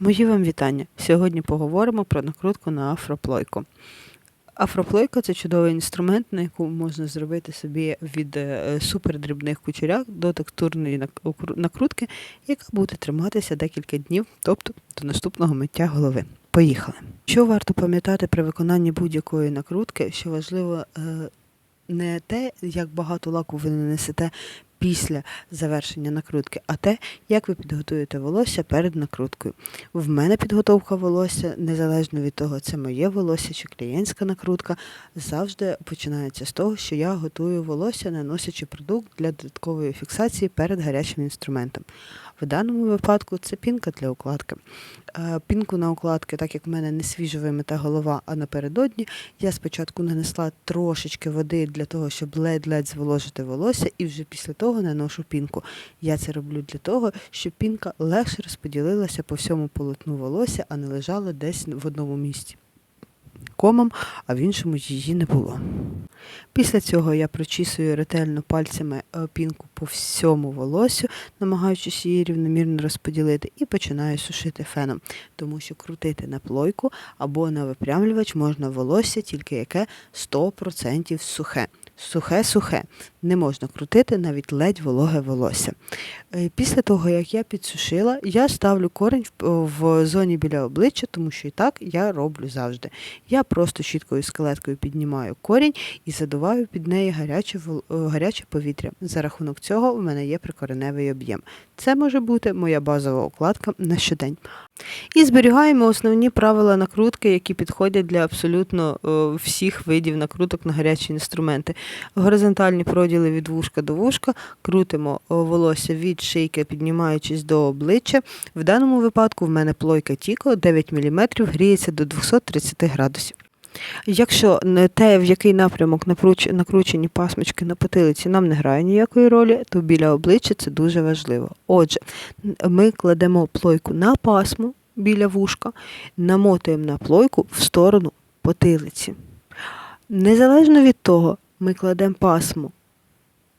Мої вам вітання. Сьогодні поговоримо про накрутку на афроплойку. Афроплойка це чудовий інструмент, на яку можна зробити собі від е, супердрібних кучеряк до текстурної накрутки, яка буде триматися декілька днів, тобто до наступного миття голови. Поїхали. Що варто пам'ятати при виконанні будь-якої накрутки, що важливо е, не те, як багато лаку ви нанесете після завершення накрутки, а те, як ви підготуєте волосся перед накруткою. В мене підготовка волосся, незалежно від того, це моє волосся чи клієнтська накрутка, завжди починається з того, що я готую волосся, наносячи продукт для додаткової фіксації перед гарячим інструментом. В даному випадку це пінка для укладки. Е, Пінку на укладки, так як в мене не свіжо вимита голова, а напередодні, я спочатку нанесла трошечки води для того, щоб ледь-ледь зволожити волосся, і вже після того наношу пінку. Я це роблю для того, щоб пінка легше розподілилася по всьому полотну волосся, а не лежала десь в одному місці. Комом, а в іншому її не було. Після цього я прочісую ретельно пальцями опінку пінку по всьому волосю, намагаючись її рівномірно розподілити, і починаю сушити феном, тому що крутити на плойку або на випрямлювач можна волосся, тільки яке 100% сухе. Сухе-сухе. Не можна крутити навіть ледь вологе волосся. Е, Після того, як я підсушила, я ставлю корінь в, зоні біля обличчя, тому що і так я роблю завжди. Я просто щіткою скелеткою піднімаю корінь і задуваю під неї гаряче, гаряче повітря. За рахунок цього в мене є прикореневий об'єм. Це може бути моя базова укладка на щодень. І зберігаємо основні правила накрутки, які підходять для абсолютно всіх видів накруток на гарячі інструменти. Горизонтальні проділи від вушка до вушка, крутимо е, волосся від шийки, піднімаючись до обличчя. В даному випадку в мене плойка Тіко 9 мм гріється до 230 градусів. Якщо те, в який напрямок накручені пасмочки на потилиці нам не грає ніякої ролі, то біля обличчя це дуже важливо. Отже, ми кладемо плойку на пасму біля вушка, намотуємо на плойку в сторону потилиці. Незалежно від того, ми кладемо пасму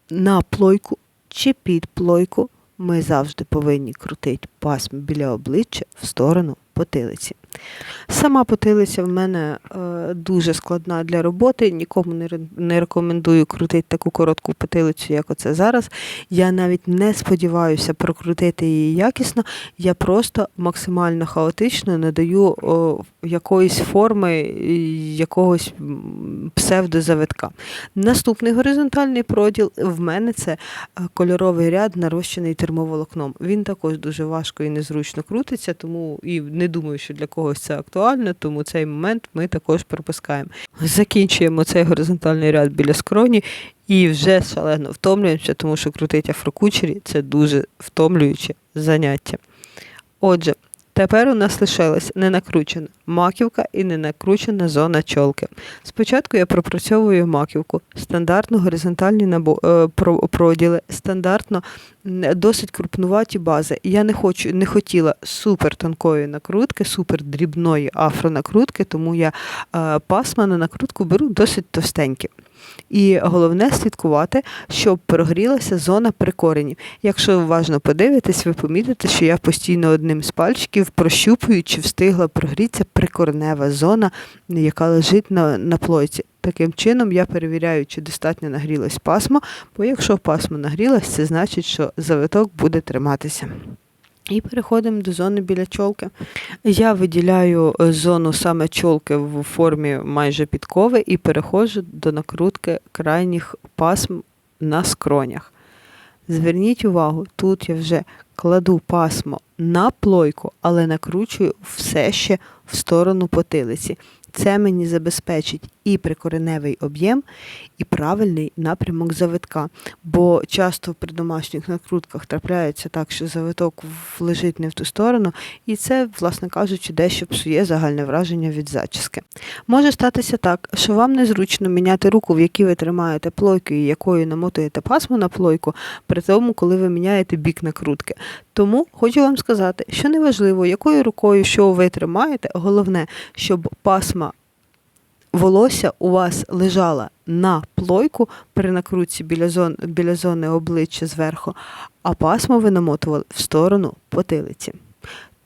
на плойку чи під плойку, ми завжди повинні крутити пасму біля обличчя в сторону потилиці. Сама потилиця в мене е, дуже складна для роботи. Нікому не, рекомендую крутити таку коротку потилицю, як оце зараз. Я навіть не сподіваюся прокрутити її якісно. Я просто максимально хаотично надаю якоїсь форми, якогось псевдозавитка. Наступний горизонтальний проділ в мене це е, кольоровий ряд, нарощений термоволокном. Він також дуже важко і незручно крутиться, тому і не думаю, що для когось це актуально, тому цей момент ми також пропускаємо. Закінчуємо цей горизонтальний ряд біля скроні і вже шалено втомлюємося, тому що крутить афрокучері це дуже втомлююче заняття. Отже, тепер у нас лишилась не накручена маківка і не накручена зона чолки. Спочатку я пропрацьовую маківку, стандартно горизонтальні набо- е, проділи, стандартно досить крупнуваті бази. Я не хочу, не хотіла супер тонкої накрутки, супер дрібної афронакрутки, тому я е, пасма на накрутку беру досить товстенькі. І головне слідкувати, щоб прогрілася зона прикоренів. Якщо уважно подивитесь, ви помітите, що я постійно одним з пальчиків прощупую, чи встигла прогрітися прикоренева зона, яка лежить на, на плойці. Таким чином я перевіряю, чи достатньо нагрілась пасма, бо якщо пасма нагрілась, це значить, що завиток буде триматися. І переходимо до зони біля чолки. Я виділяю е, зону саме чолки в формі майже підкови і переходжу до накрутки крайніх пасм на скронях. Зверніть увагу, тут я вже кладу пасмо на плойку, але накручую все ще в сторону потилиці. Це мені забезпечить і прикореневий об'єм, і правильний напрямок завитка. Бо часто при домашніх накрутках трапляється так, що завиток лежить не в ту сторону, і це, власне кажучи, дещо псує загальне враження від зачіски. Може статися так, що вам незручно міняти руку, в якій ви тримаєте плойку і якою намотуєте пасму на плойку, при тому, коли ви міняєте бік накрутки. Тому хочу вам сказати, що неважливо, якою рукою що ви тримаєте, головне, щоб пасма волосся у вас лежала на плойку при накрутці біля, зон, біля зони обличчя зверху, а пасмо ви намотували в сторону потилиці.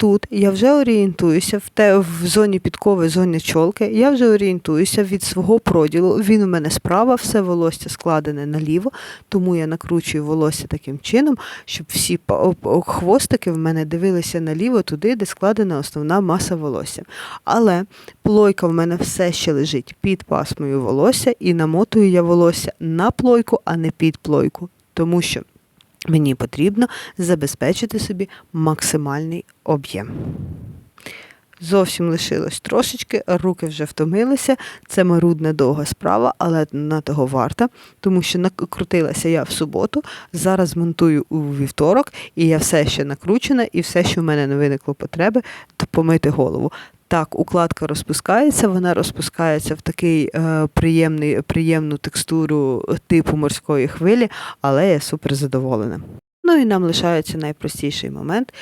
Тут я вже орієнтуюся в те в зоні підкови, зоні чолки. Я вже орієнтуюся від свого проділу. Він у мене справа, все волосся складене наліво, тому я накручую волосся таким чином, щоб всі хвостики в мене дивилися наліво туди, де складена основна маса волосся. Але плойка в мене все ще лежить під пасмою волосся, і намотую я волосся на плойку, а не під плойку. Тому що мені потрібно забезпечити собі максимальний об'єм. Зовсім лишилось трошечки, руки вже втомилися. Це марудна довга справа, але на того варта, тому що накрутилася я в суботу. Зараз монтую у вівторок, і я все ще накручена, і все, що в мене не виникло потреби, то помити голову. Так, укладка розпускається, вона розпускається в такий е, приємний, приємну текстуру типу морської хвилі, але я супер задоволена. Ну і нам лишається найпростіший момент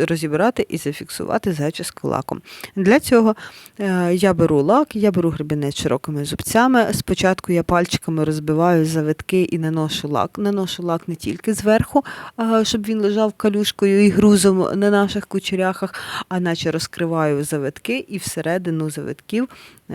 розібрати і зафіксувати зачіску лаком. Для цього е, я беру лак, я беру гребінець широкими зубцями. Спочатку я пальчиками розбиваю завитки і наношу лак. Наношу лак не тільки зверху, е, щоб він лежав калюшкою і грузом на наших кучеряхах, а наче розкриваю завитки і всередину завитків е,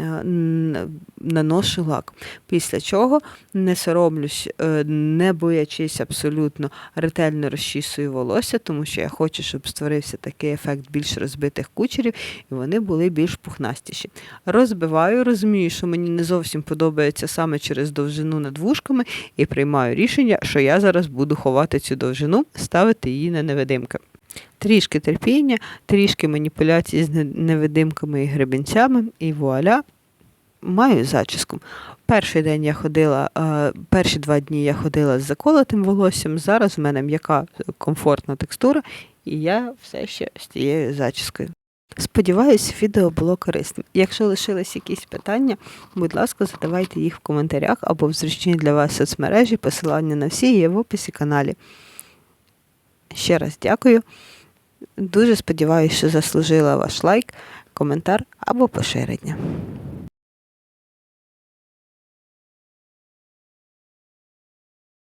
наношу лак. Після чого не соромлюсь, не боячись абсолютно ретельно розчісую волосся, тому що я хочу, щоб створився такий ефект більш розбитих кучерів, і вони були більш пухнастіші. Розбиваю, розумію, що мені не зовсім подобається саме через довжину над вушками, і приймаю рішення, що я зараз буду ховати цю довжину, ставити її на невидимки. Трішки терпіння, трішки маніпуляції з невидимками і гребінцями, і вуаля, маю зачіску. Перший день я ходила, е, перші два дні я ходила з заколотим волоссям. Зараз в мене м'яка комфортна текстура, і я все ще з тією зачіскою. Сподіваюсь, відео було корисним. Якщо лишились якісь питання, будь ласка, задавайте їх в коментарях або в зручній для вас соцмережі. Посилання на всі є в описі каналі. Ще раз дякую. Дуже сподіваюся, що заслужила ваш лайк, коментар або поширення.